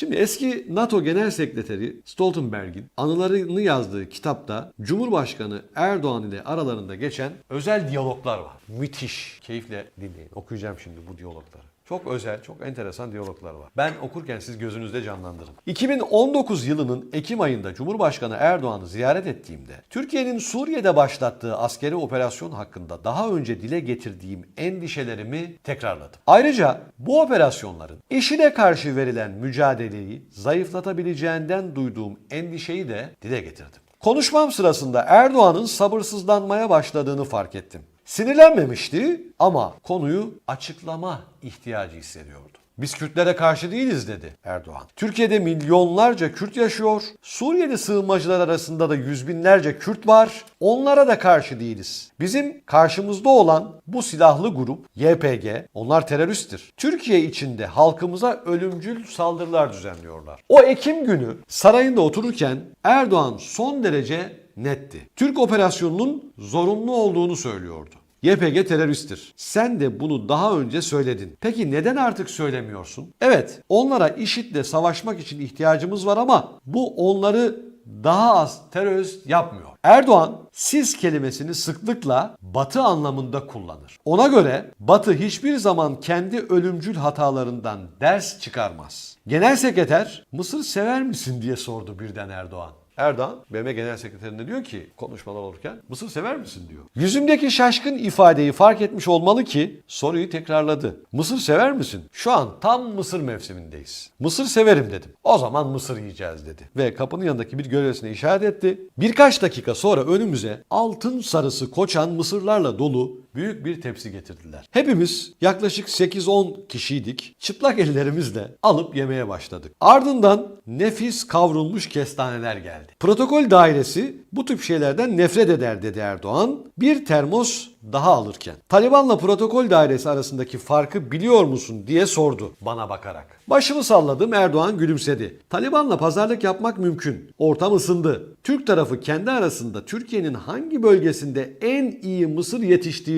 Şimdi eski NATO Genel Sekreteri Stoltenberg'in anılarını yazdığı kitapta Cumhurbaşkanı Erdoğan ile aralarında geçen özel diyaloglar var. Müthiş. Keyifle dinleyin. Okuyacağım şimdi bu diyalogları. Çok özel, çok enteresan diyaloglar var. Ben okurken siz gözünüzde canlandırın. 2019 yılının Ekim ayında Cumhurbaşkanı Erdoğan'ı ziyaret ettiğimde Türkiye'nin Suriye'de başlattığı askeri operasyon hakkında daha önce dile getirdiğim endişelerimi tekrarladım. Ayrıca bu operasyonların IŞİD'e karşı verilen mücadeleyi zayıflatabileceğinden duyduğum endişeyi de dile getirdim. Konuşmam sırasında Erdoğan'ın sabırsızlanmaya başladığını fark ettim. Sinirlenmemişti ama konuyu açıklama ihtiyacı hissediyordu. Biz Kürtlere karşı değiliz dedi Erdoğan. Türkiye'de milyonlarca Kürt yaşıyor. Suriyeli sığınmacılar arasında da yüz binlerce Kürt var. Onlara da karşı değiliz. Bizim karşımızda olan bu silahlı grup YPG, onlar teröristtir. Türkiye içinde halkımıza ölümcül saldırılar düzenliyorlar. O Ekim günü sarayında otururken Erdoğan son derece netti. Türk operasyonunun zorunlu olduğunu söylüyordu. YPG teröristtir. Sen de bunu daha önce söyledin. Peki neden artık söylemiyorsun? Evet, onlara IŞİD'le savaşmak için ihtiyacımız var ama bu onları daha az terörist yapmıyor. Erdoğan siz kelimesini sıklıkla batı anlamında kullanır. Ona göre batı hiçbir zaman kendi ölümcül hatalarından ders çıkarmaz. Genel sekreter Mısır sever misin diye sordu birden Erdoğan. Erdoğan BM Genel Sekreterine diyor ki konuşmalar olurken Mısır sever misin diyor. Yüzümdeki şaşkın ifadeyi fark etmiş olmalı ki soruyu tekrarladı. Mısır sever misin? Şu an tam Mısır mevsimindeyiz. Mısır severim dedim. O zaman Mısır yiyeceğiz dedi. Ve kapının yanındaki bir gölgesine işaret etti. Birkaç dakika sonra önümüze altın sarısı koçan mısırlarla dolu büyük bir tepsi getirdiler. Hepimiz yaklaşık 8-10 kişiydik. Çıplak ellerimizle alıp yemeye başladık. Ardından nefis kavrulmuş kestaneler geldi. Protokol dairesi bu tip şeylerden nefret eder dedi Erdoğan. Bir termos daha alırken. Taliban'la protokol dairesi arasındaki farkı biliyor musun diye sordu bana bakarak. Başımı salladım Erdoğan gülümsedi. Taliban'la pazarlık yapmak mümkün. Ortam ısındı. Türk tarafı kendi arasında Türkiye'nin hangi bölgesinde en iyi mısır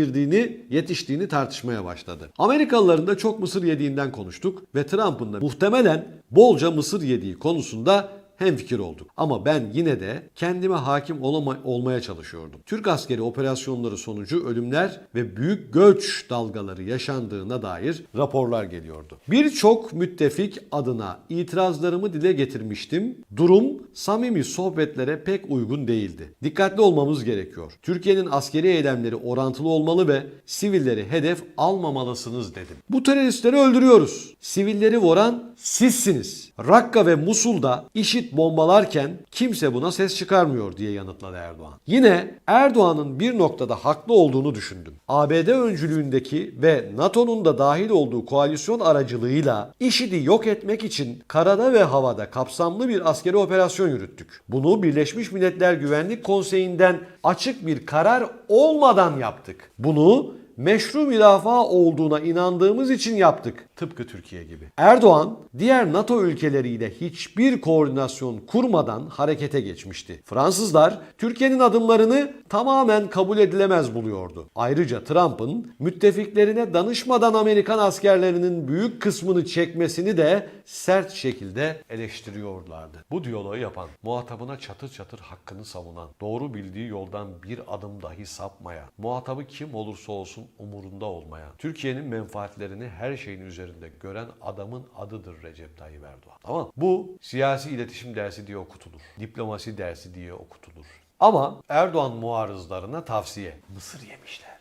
yetiştirdiğini yetiştiğini tartışmaya başladı. Amerikalıların da çok mısır yediğinden konuştuk ve Trump'ın da muhtemelen bolca mısır yediği konusunda hemfikir olduk. Ama ben yine de kendime hakim olama- olmaya çalışıyordum. Türk askeri operasyonları sonucu ölümler ve büyük göç dalgaları yaşandığına dair raporlar geliyordu. Birçok müttefik adına itirazlarımı dile getirmiştim. Durum samimi sohbetlere pek uygun değildi. Dikkatli olmamız gerekiyor. Türkiye'nin askeri eylemleri orantılı olmalı ve sivilleri hedef almamalısınız dedim. Bu teröristleri öldürüyoruz. Sivilleri vuran sizsiniz. Rakka ve Musul'da IŞİD bombalarken kimse buna ses çıkarmıyor diye yanıtladı Erdoğan. Yine Erdoğan'ın bir noktada haklı olduğunu düşündüm. ABD öncülüğündeki ve NATO'nun da dahil olduğu koalisyon aracılığıyla IŞİD'i yok etmek için karada ve havada kapsamlı bir askeri operasyon yürüttük. Bunu Birleşmiş Milletler Güvenlik Konseyi'nden açık bir karar olmadan yaptık. Bunu meşru müdafaa olduğuna inandığımız için yaptık. Tıpkı Türkiye gibi. Erdoğan diğer NATO ülkeleriyle hiçbir koordinasyon kurmadan harekete geçmişti. Fransızlar Türkiye'nin adımlarını tamamen kabul edilemez buluyordu. Ayrıca Trump'ın müttefiklerine danışmadan Amerikan askerlerinin büyük kısmını çekmesini de sert şekilde eleştiriyorlardı. Bu diyaloğu yapan, muhatabına çatır çatır hakkını savunan, doğru bildiği yoldan bir adım dahi sapmayan, muhatabı kim olursa olsun umurunda olmayan, Türkiye'nin menfaatlerini her şeyin üzerinde gören adamın adıdır Recep Tayyip Erdoğan. Tamam Bu siyasi iletişim dersi diye okutulur. Diplomasi dersi diye okutulur. Ama Erdoğan muarızlarına tavsiye. Mısır yemişler.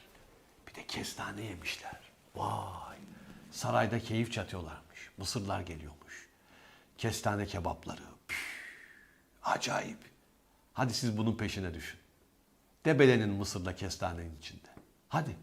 Bir de kestane yemişler. Vay. Sarayda keyif çatıyorlarmış. Mısırlar geliyormuş. Kestane kebapları. Püh, acayip. Hadi siz bunun peşine düşün. Debelenin Mısır'la kestanenin içinde. Hadi.